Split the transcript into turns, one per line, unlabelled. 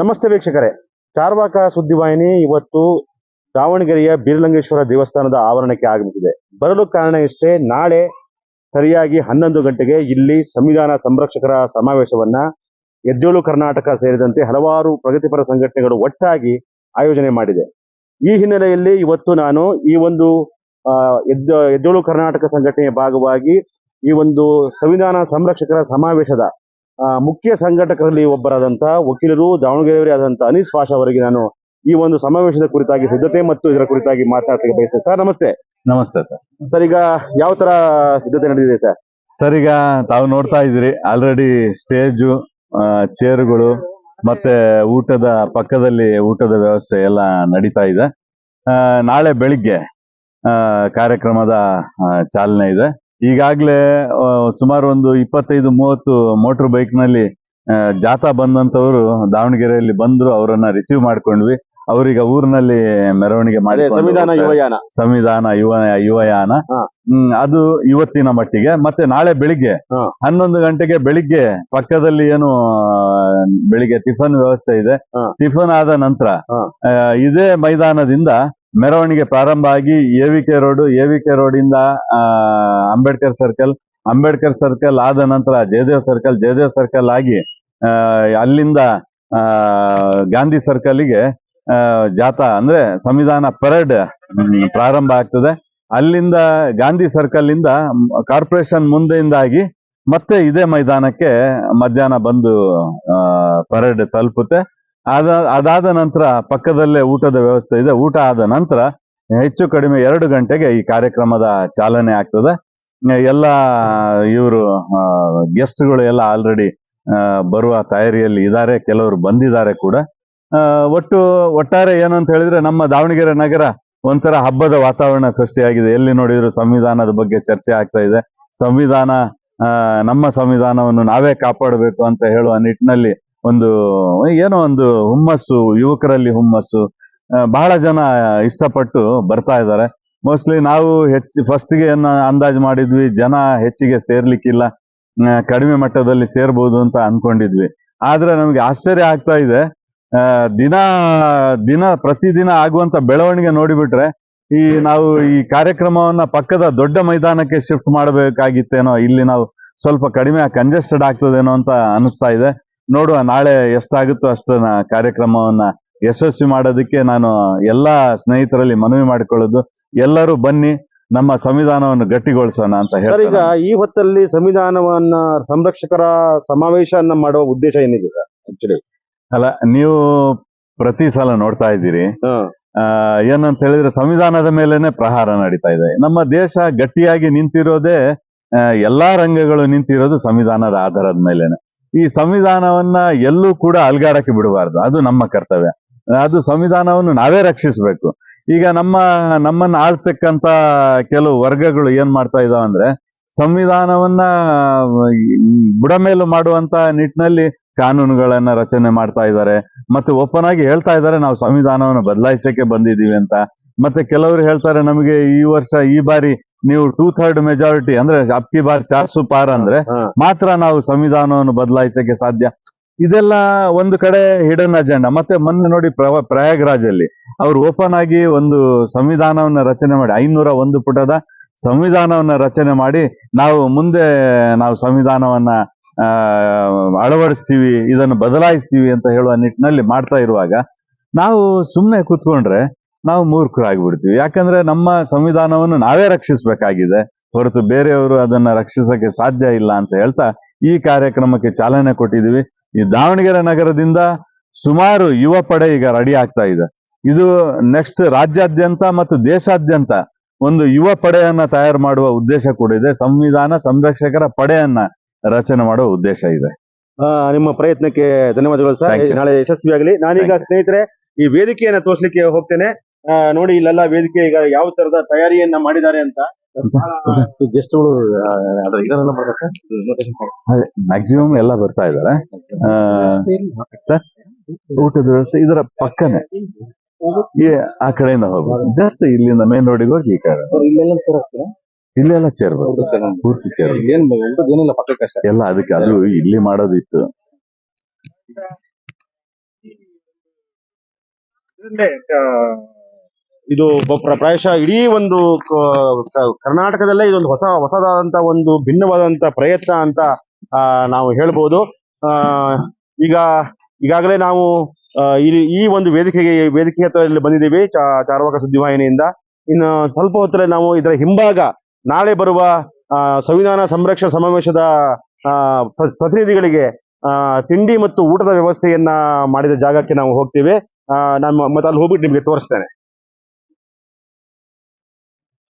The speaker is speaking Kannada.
ನಮಸ್ತೆ ವೀಕ್ಷಕರೇ. ಚಾರ್ವಾಕ ಸುದ್ದಿವಾಹಿನಿ ಇವತ್ತು ದಾವಣಗೆರೆಯ ಬೀರಲಿಂಗೇಶ್ವರ ದೇವಸ್ಥಾನದ ಆವರಣಕ್ಕೆ ಆಗಮಿಸಿದೆ. ಬರಲು ಕಾರಣ ಇಷ್ಟೇ, ನಾಳೆ ಸರಿಯಾಗಿ ಹನ್ನೊಂದು ಗಂಟೆಗೆ ಇಲ್ಲಿ ಸಂವಿಧಾನ ಸಂರಕ್ಷಕರ ಸಮಾವೇಶವನ್ನ ಎದ್ದೇಳು ಕರ್ನಾಟಕ ಸೇರಿದಂತೆ ಹಲವಾರು ಪ್ರಗತಿಪರ ಸಂಘಟನೆಗಳು ಒಟ್ಟಾಗಿ ಆಯೋಜನೆ ಮಾಡಿದೆ. ಈ ಹಿನ್ನೆಲೆಯಲ್ಲಿ ಇವತ್ತು ನಾನು ಈ ಒಂದು ಎದ್ದೇಳು ಕರ್ನಾಟಕ ಸಂಘಟನೆಯ ಭಾಗವಾಗಿ ಈ ಒಂದು ಸಂವಿಧಾನ ಸಂರಕ್ಷಕರ ಸಮಾವೇಶದ ಮುಖ್ಯ ಸಂಘಟಕರಲ್ಲಿ ಒಬ್ಬರಾದಂತಹ ವಕೀಲರು ದಾವಣಗೆರೆಯವರೇ ಆದಂತಹ ಅನೀಸ್ ಪಾಷಾ ಅವರಿಗೆ ನಾನು ಈ ಒಂದು ಸಮಾವೇಶದ ಕುರಿತಾಗಿ ಸಿದ್ಧತೆ ಮತ್ತು ಇದರ ಕುರಿತಾಗಿ ಮಾತನಾಡಲಿಕ್ಕೆ ಬಯಸ್ತೇನೆ. ಸರ್ ನಮಸ್ತೆ.
ನಮಸ್ತೆ ಸರ್.
ಸರ್ ಈಗ ಯಾವ ತರ ಸಿದ್ಧತೆ ನಡೆದಿದೆ ಸರ್?
ಸರ್ ಈಗ ತಾವು ನೋಡ್ತಾ ಇದ್ದೀರಿ ಆಲ್ರೆಡಿ ಸ್ಟೇಜು ಚೇರ್ಗಳು ಮತ್ತೆ ಊಟದ ಪಕ್ಕದಲ್ಲಿ ಊಟದ ವ್ಯವಸ್ಥೆ ಎಲ್ಲ ನಡೀತಾ ಇದೆ. ಆ, ನಾಳೆ ಬೆಳಿಗ್ಗೆ ಆ, ಕಾರ್ಯಕ್ರಮದ ಚಾಲನೆ ಇದೆ. ಈಗಾಗಲೇ ಸುಮಾರು ಒಂದು ಇಪ್ಪತ್ತೈದು ಮೂವತ್ತು ಮೋಟ್ರ್ ಬೈಕ್ನಲ್ಲಿ ಜಾಥಾ ಬಂದಂತವರು ದಾವಣಗೆರೆಯಲ್ಲಿ ಬಂದ್ರು ಅವರನ್ನ ರಿಸೀವ್ ಮಾಡ್ಕೊಂಡ್ವಿ. ಅವ್ರೀಗ ಊರಿನಲ್ಲಿ ಮೆರವಣಿಗೆ ಮಾಡಿ
ಸಂವಿಧಾನ ಯುವಯಾನ.
ಸಂವಿಧಾನ ಯುವ ಯುವಯಾನ. ಅದು ಇವತ್ತಿನ ಮಟ್ಟಿಗೆ. ಮತ್ತೆ ನಾಳೆ ಬೆಳಿಗ್ಗೆ. ಹನ್ನೊಂದು ಗಂಟೆಗೆ ಬೆಳಿಗ್ಗೆ ಪಕ್ಕದಲ್ಲಿ ಏನು ಬೆಳಿಗ್ಗೆ ಟಿಫನ್ ವ್ಯವಸ್ಥೆ ಇದೆ. ಟಿಫನ್ ಆದ ನಂತರ ಇದೇ ಮೈದಾನದಿಂದ ಮೆರವಣಿಗೆ ಪ್ರಾರಂಭ ಆಗಿ A V AVK road AVK road ಇಂದ ಅಂಬೇಡ್ಕರ್ ಸರ್ಕಲ್ ಅಂಬೇಡ್ಕರ್ ಸರ್ಕಲ್ ಆದ ನಂತರ ಜಯದೇವ್ ಸರ್ಕಲ್ ಜಯದೇವ್ ಸರ್ಕಲ್ ಆಗಿ ಅಲ್ಲಿಂದ ಗಾಂಧಿ ಸರ್ಕಲ್ಗೆ ಜಾಥಾ ಅಂದ್ರೆ ಸಂವಿಧಾನ ಪರೇಡ್ ಪ್ರಾರಂಭ ಆಗ್ತದೆ. ಅಲ್ಲಿಂದ ಗಾಂಧಿ ಸರ್ಕಲ್ ಇಂದ ಕಾರ್ಪೊರೇಷನ್ ಮುಂದೆಯಿಂದಾಗಿ ಮತ್ತೆ ಇದೇ ಮೈದಾನಕ್ಕೆ ಮಧ್ಯಾಹ್ನ ಬಂದು ಪರೇಡ್ ತಲುಪುತ್ತೆ. ಅದ, ಅದಾದ ನಂತರ ಪಕ್ಕದಲ್ಲೇ ಊಟದ ವ್ಯವಸ್ಥೆ ಇದೆ. ಊಟ ಆದ ನಂತರ ಹೆಚ್ಚು ಕಡಿಮೆ ಎರಡು ಗಂಟೆಗೆ ಈ ಕಾರ್ಯಕ್ರಮದ ಚಾಲನೆ ಆಗ್ತದೆ. ಎಲ್ಲ ಇವರು ಗೆಸ್ಟ್ಗಳು ಎಲ್ಲ ಆಲ್ರೆಡಿ ಬರುವ ತಯಾರಿಯಲ್ಲಿ ಇದ್ದಾರೆ ಕೆಲವರು ಬಂದಿದ್ದಾರೆ ಕೂಡ. ಒಟ್ಟು, ಒಟ್ಟಾರೆ ಅಂತ ಹೇಳಿದ್ರೆ ನಮ್ಮ ದಾವಣಗೆರೆ ನಗರ ಒಂಥರ ಹಬ್ಬದ ವಾತಾವರಣ ಸೃಷ್ಟಿಯಾಗಿದೆ. ಎಲ್ಲಿ ನೋಡಿದ್ರು ಸಂವಿಧಾನದ ಬಗ್ಗೆ ಚರ್ಚೆ ಆಗ್ತಾ ಇದೆ. ಸಂವಿಧಾನ ನಮ್ಮ ಸಂವಿಧಾನವನ್ನು ನಾವೇ ಕಾಪಾಡಬೇಕು ಅಂತ ಹೇಳುವ ನಿಟ್ಟಿನಲ್ಲಿ ಒಂದು, ಏನೋ ಒಂದು ಹುಮ್ಮಸ್ಸು, ಯುವಕರಲ್ಲಿ ಹುಮ್ಮಸ್ಸು ಬಹಳ ಜನ ಇಷ್ಟಪಟ್ಟು ಬರ್ತಾ ಇದ್ದಾರೆ. ಮೋಸ್ಟ್ಲಿ ನಾವು ಹೆಚ್ಚು ಫಸ್ಟ್ಗೆ ಏನ ಅಂದಾಜು ಮಾಡಿದ್ವಿ, ಜನ ಹೆಚ್ಚಿಗೆ ಸೇರ್ಲಿಕ್ಕಿಲ್ಲ ಕಡಿಮೆ ಮಟ್ಟದಲ್ಲಿ ಸೇರ್ಬೋದು ಅಂತ ಅನ್ಕೊಂಡಿದ್ವಿ. ಆದ್ರೆ ನಮ್ಗೆ ಆಶ್ಚರ್ಯ ಆಗ್ತಾ ಇದೆ ದಿನ ದಿನ, ಪ್ರತಿದಿನ ಆಗುವಂತ ಬೆಳವಣಿಗೆ ನೋಡಿಬಿಟ್ರೆ, ಈ ನಾವು ಈ ಕಾರ್ಯಕ್ರಮವನ್ನ ಪಕ್ಕದ ದೊಡ್ಡ ಮೈದಾನಕ್ಕೆ ಶಿಫ್ಟ್ ಮಾಡಬೇಕಾಗಿತ್ತೇನೋ, ಇಲ್ಲಿ ನಾವು ಸ್ವಲ್ಪ ಕಡಿಮೆ ಕಂಜೆಸ್ಟೆಡ್ ಆಗ್ತದೇನೋ ಅಂತ ಅನಿಸ್ತಾ ಇದೆ. ನೋಡುವ ನಾಳೆ ಎಷ್ಟಾಗುತ್ತೋ ಅಷ್ಟನ್ನ ಕಾರ್ಯಕ್ರಮವನ್ನ ಯಶಸ್ವಿ ಮಾಡೋದಕ್ಕೆ ನಾನು ಎಲ್ಲಾ ಸ್ನೇಹಿತರಲ್ಲಿ ಮನವಿ ಮಾಡಿಕೊಳ್ಳೋದು. ಎಲ್ಲರೂ ಬನ್ನಿ ನಮ್ಮ ಸಂವಿಧಾನವನ್ನು ಗಟ್ಟಿಗೊಳಿಸೋಣ ಅಂತ
ಸರ್ ಈಗ
ಹೇಳ್ತಾರೆ
ಈ ಹೊತ್ತಲ್ಲಿ ಸಂವಿಧಾನವನ್ನ ಸಂರಕ್ಷಕರ ಸಮಾವೇಶವನ್ನ ಮಾಡುವ ಉದ್ದೇಶ ಏನಿದೆ ಸರ್ ಆಕ್ಚುಲಿ
ಅಲ್ಲ ನೀವು ಪ್ರತಿ ಸಲ ನೋಡ್ತಾ ಇದ್ದೀರಿ. ಆ, ಏನಂತ ಹೇಳಿದ್ರೆ ಸಂವಿಧಾನದ ಮೇಲೇನೆ ಪ್ರಹಾರ ನಡೀತಾ ಇದೆ. ನಮ್ಮ ದೇಶ ಗಟ್ಟಿಯಾಗಿ ನಿಂತಿರೋದೇ ಆ, ಎಲ್ಲಾ ರಂಗಗಳು ನಿಂತಿರೋದು ಸಂವಿಧಾನದ ಆಧಾರದ ಮೇಲೆನೆ. ಈ ಸಂವಿಧಾನವನ್ನ ಎಲ್ಲೂ ಕೂಡ ಅಲ್ಗಾಡಕ್ಕೆ ಬಿಡಬಾರ್ದು. ಅದು ನಮ್ಮ ಕರ್ತವ್ಯ. ಅದು ಸಂವಿಧಾನವನ್ನು ನಾವೇ ರಕ್ಷಿಸಬೇಕು. ಈಗ ನಮ್ಮ, ನಮ್ಮನ್ನ ಆಳ್ತಕ್ಕಂತ ಕೆಲವು ವರ್ಗಗಳು ಏನ್ ಮಾಡ್ತಾ ಇದಾವ ಅಂದ್ರೆ, ಸಂವಿಧಾನವನ್ನ ಬುಡಮೇಲು ಮಾಡುವಂತ ನಿಟ್ಟಿನಲ್ಲಿ ಕಾನೂನುಗಳನ್ನ ರಚನೆ ಮಾಡ್ತಾ ಇದ್ದಾರೆ ಮತ್ತೆ ಓಪನ್ ಆಗಿ ಹೇಳ್ತಾ ಇದ್ದಾರೆ ನಾವು ಸಂವಿಧಾನವನ್ನು ಬದಲಾಯಿಸಕ್ಕೆ ಬಂದಿದೀವಿ ಅಂತ. ಮತ್ತೆ ಕೆಲವರು ಹೇಳ್ತಾರೆ ನಮಗೆ ಈ ವರ್ಷ ಈ ಬಾರಿ ನೀವು ಟೂ ಥರ್ಡ್ ಮೆಜಾರಿಟಿ ಅಂದ್ರೆ ಅಪ್ಪಿ ಬಾರ್ ಚಾರ್ಸು ಪಾರ್ ಅಂದ್ರೆ ಮಾತ್ರ ನಾವು ಸಂವಿಧಾನವನ್ನು ಬದಲಾಯಿಸಕ್ಕೆ ಸಾಧ್ಯ. ಇದೆಲ್ಲ ಒಂದು ಕಡೆ ಹಿಡನ್ ಅಜೆಂಡಾ ಮತ್ತೆ ಮೊನ್ನೆ ನೋಡಿ ಪ್ರಯಾಗ್ರಾಜ್ ಅಲ್ಲಿ ಅವರು ಓಪನ್ ಆಗಿ ಒಂದು ಸಂವಿಧಾನವನ್ನ ರಚನೆ ಮಾಡಿ ಐನೂರ ಒಂದು ಪುಟದ ಸಂವಿಧಾನವನ್ನ ರಚನೆ ಮಾಡಿ ನಾವು ಮುಂದೆ ನಾವು ಸಂವಿಧಾನವನ್ನ ಆ, ಅಳವಡಿಸ್ತೀವಿ ಇದನ್ನು ಬದಲಾಯಿಸ್ತೀವಿ ಅಂತ ಹೇಳುವ ನಿಟ್ಟಿನಲ್ಲಿ ಮಾಡ್ತಾ ಇರುವಾಗ ನಾವು ಸುಮ್ಮನೆ ಕೂತ್ಕೊಂಡ್ರೆ ನಾವು ಮೂರ್ಖರಾಗ್ಬಿಡ್ತೀವಿ. ಯಾಕಂದ್ರೆ ನಮ್ಮ ಸಂವಿಧಾನವನ್ನು ನಾವೇ ರಕ್ಷಿಸಬೇಕಾಗಿದೆ. ಹೊರತು ಬೇರೆಯವರು ಅದನ್ನ ರಕ್ಷಿಸಕ್ಕೆ ಸಾಧ್ಯ ಇಲ್ಲ ಅಂತ ಹೇಳ್ತಾ ಈ ಕಾರ್ಯಕ್ರಮಕ್ಕೆ ಚಾಲನೆ ಕೊಟ್ಟಿದ್ದೀವಿ. ಈ ದಾವಣಗೆರೆ ನಗರದಿಂದ ಸುಮಾರು ಯುವ ಪಡೆ ಈಗ ರೆಡಿ ಆಗ್ತಾ ಇದೆ. ಇದು ನೆಕ್ಸ್ಟ್ ರಾಜ್ಯಾದ್ಯಂತ ಮತ್ತು ದೇಶಾದ್ಯಂತ ಒಂದು ಯುವ ಪಡೆಯನ್ನ ತಯಾರು ಮಾಡುವ ಉದ್ದೇಶ ಕೂಡ ಇದೆ. ಸಂವಿಧಾನ ಸಂರಕ್ಷಕರ ಪಡೆಯನ್ನ ರಚನೆ ಮಾಡುವ ಉದ್ದೇಶ ಇದೆ.
ನಿಮ್ಮ ಪ್ರಯತ್ನಕ್ಕೆ ಧನ್ಯವಾದಗಳು ಸರ್. ನಾಳೆ ಯಶಸ್ವಿಯಾಗಲಿ. ನಾನೀಗ. ಸ್ನೇಹಿತರೆ ಈ ವೇದಿಕೆಯನ್ನ ತೋರಿಸಲಿಕ್ಕೆ ಹೋಗ್ತೇನೆ. ನೋಡಿ ಇಲ್ಲೆಲ್ಲ ವೇದಿಕೆ ಈಗ ಯಾವ ತರದ ತಯಾರಿಯನ್ನ ಮಾಡಿದ್ದಾರೆ ಅಂತ. ಗೆಸ್ಟ್ಗಳು.
ಮ್ಯಾಕ್ಸಿಮಮ್ ಎಲ್ಲ ಬರ್ತಾ ಇದ್ದಾರೆ. ಸರ್ ಊಟದ ವ್ಯವಸ್ಥೆ ಇದರ ಪಕ್ಕನೆ. ಆ ಕಡೆಯಿಂದ ಹೋಗ್ಬೋದು ಜಸ್ಟ್ ಇಲ್ಲಿಂದ ಮೇನ್ ರೋಡಿಗೆ ಹೋಗಿ ಈ ಕಡೆ.
ಇಲ್ಲೆಲ್ಲ ಚೇರ್.
ಪೂರ್ತಿ ಚೇರ್ ಎಲ್ಲ ಅದಕ್ಕೆ ಅದು ಇಲ್ಲಿ ಮಾಡೋದಿತ್ತು.
ಇದು ಪ್ರಾಯಶಃ ಇಡೀ ಒಂದು ಕರ್ನಾಟಕದಲ್ಲೇ ಇದೊಂದು ಹೊಸ, ಹೊಸದಾದಂತ ಒಂದು ಭಿನ್ನವಾದಂತ ಪ್ರಯತ್ನ ಅಂತ ನಾವು ಹೇಳ್ಬೋದು. ಈಗ, ಈಗಾಗಲೇ ನಾವು ಈ ಒಂದು ವೇದಿಕೆಗೆ, ವೇದಿಕೆ ಹತ್ರ ಇಲ್ಲಿ ಬಂದಿದ್ದೀವಿ ಚಾರವಾಕ ಸುದ್ದಿವಾಹಿನಿಯಿಂದ ಇನ್ನು ಸ್ವಲ್ಪ ಹೊತ್ತಲ್ಲೇ ನಾವು ಇದರ ಹಿಂಭಾಗ, ನಾಳೆ ಬರುವ ಸಂವಿಧಾನ ಸಂರಕ್ಷಣಾ ಸಮಾವೇಶದ ಪ್ರತಿನಿಧಿಗಳಿಗೆ ತಿಂಡಿ ಮತ್ತು ಊಟದ ವ್ಯವಸ್ಥೆಯನ್ನ ಮಾಡಿದ ಜಾಗಕ್ಕೆ ನಾವು ಹೋಗ್ತೀವಿ. ನಾನು ಮತ್ತೆ ಅಲ್ಲಿ ಹೋಗ್ಬಿಟ್ಟು ನಿಮಗೆ ತೋರಿಸ್ತೇನೆ.